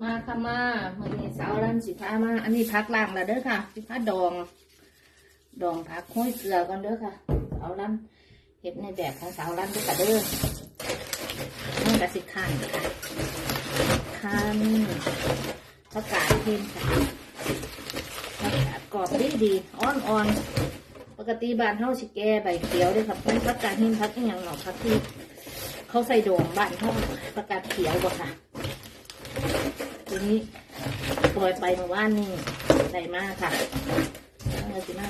มาค่ะมาเมื่อนี้สาวรันสิพามา อันนี้พักล่างแล้วเด้อค่ะ สิพาดอง ดองผักห้อยเกลือก่อนเด้อค่ะสาวรันเห็ดในแบบของสาวรันเด้อค่ะเด้อมันกระสิขันค่ะขันผักกาดเทียนค่ะผักกาดกรอบดีดีอ่อนอ่อนๆปกติบ้านเฮาสิแก่ใบเขียวเด้อค่ะเป็นผักกาดหินผักอีหยังหนอกผักที่เขาใส่ดองบ้านเฮาผักกาดเขียวบ่ค่ะ นี้ปล่อยไปเมื่อวานนี่ได้มากค่ะเอาเลยสิมา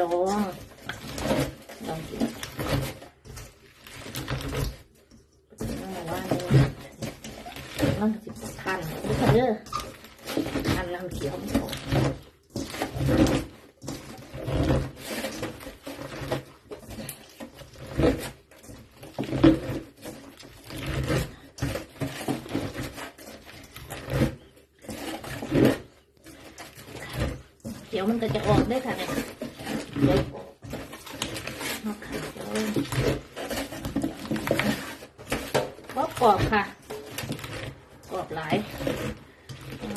ดองดองกินเมื่อวานนี่มันสิบพันนี่ค่ะเด้อพันน้ำเขียวไม่พอ เขียวมันก็จะออกได้ค่ะเนี่ยเดี๋ยวเอาค่ะเดี๋ยวก็กรอบค่ะกรอบหลายเอา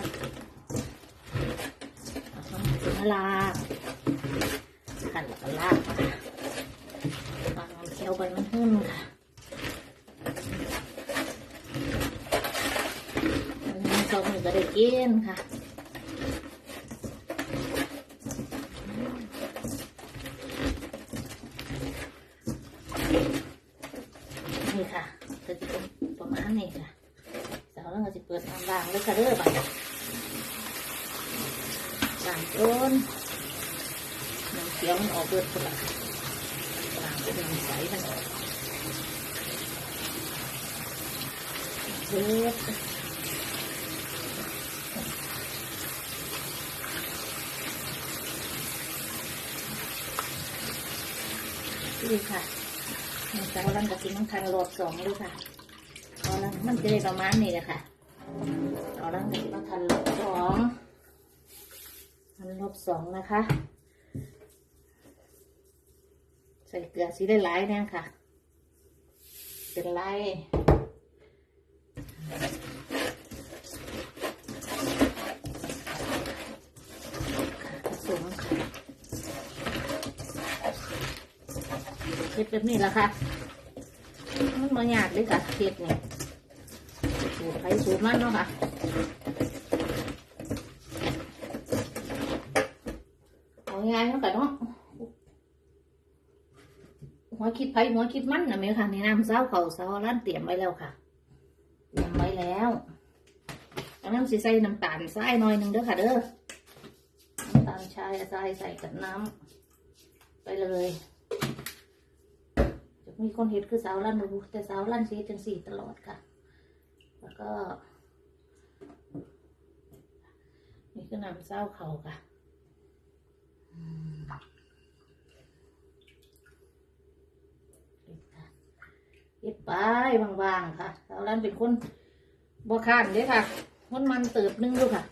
มาลาหั่นแล้วก็ลากค่ะวางเคี้ยวไปมันหุ้มค่ะอันนี้ สองมือก็ได้กินค่ะนี่ค่ะจะเป็นประมาณนี้ค่ะสาวแล้วก็จะเปิดน้ำล้างเลยค่ะเด้อบัดล้างต้นน้ำเขียวมันออกเบิดคนละล้างเป็นน้ำใสมันออกเบิด นี่ค่ะมันจะรันกับกินน้ำทางโหลดสองเลยค่ะเอาละมันจะได้ประมาณนี้แหละค่ะเอาละกับกินน้ำทางโหลดสองทันโหลดสองนะคะ ใส่เกลือสีได้หลายแน่ค่ะ เป็นไรผสมค่ะเฮ็ดแบบนี้แหละค่ะ มันมายากเลยค่ะเฮ็ดนี่สูตรไผสูตรมันเนาะค่ะเอาง่ายเนาะค่ะเนาะหัวคิดไผ่หัวคิดมันนะแม่ค่ะในน้ำเศร้าเขาเศร้าร้านเตรียมไว้แล้วค่ะเตรียมไว้แล้วอันนั้นสิใส่น้ำตาลทรายหน่อยหนึงเด้อค่ะเด้อน้ำตาลชายทรายใส่กับน้ำไปเลย มีคนเห็ดคือสาวลั่นดูแต่สาวลั่นสีจังสีตลอดค่ะ แล้วก็ นี่คือน้ำเศร้าเขาค่ะเด็ดค่ะเย็บไปวางๆค่ะสาวลั่นเป็นคนบ่ข้านเด้ค่ะคนมันเติบนึงดูค่ะ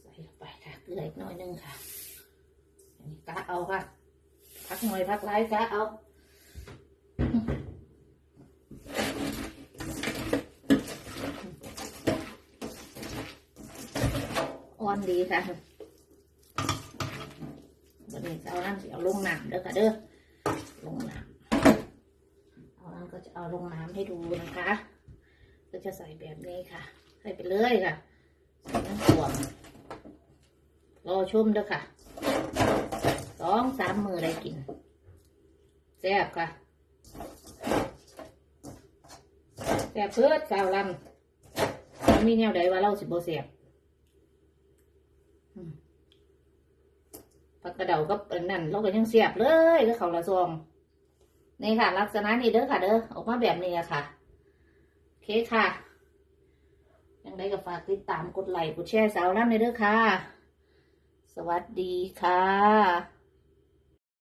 ใส่ลงไปค่ะเก ลืออีกหน่อยหนึงค่ะอันนี้กะเอาค่ะ พักหน่อยพักไรกะเอาอ่อนดีค่ะวันนี้จะเอาน้ำสิเอาลงน้ำเด้อค่ะเด้อ ลงน้ำเอาน้ำก็จะเอาลงน้ำให้ดูนะคะ ก็จะใส่แบบนี้ค่ะ ใส่ไปเลยค่ะ ใส่น้ำถ่วง รอชมเด้อค่ะสองสามมือได้กินแซ่บค่ะแซ่บเพื่อสาวลำมีแนวใดว่าเราสิบ่แซ่บอืมผักกระเดากับอันนั่นเราก็ยังแซ่บเลยก็เขาละซองนี่ค่ะ ลักษณะนี้เด้อค่ะ เด้อออกมาแบบนี้อะค่ะโอเคค่ะยังได้ก็ฝากติดตามกดไลค์กดแชร์สาวน้ำในเด้อค่ะ สวัสดีค่ะ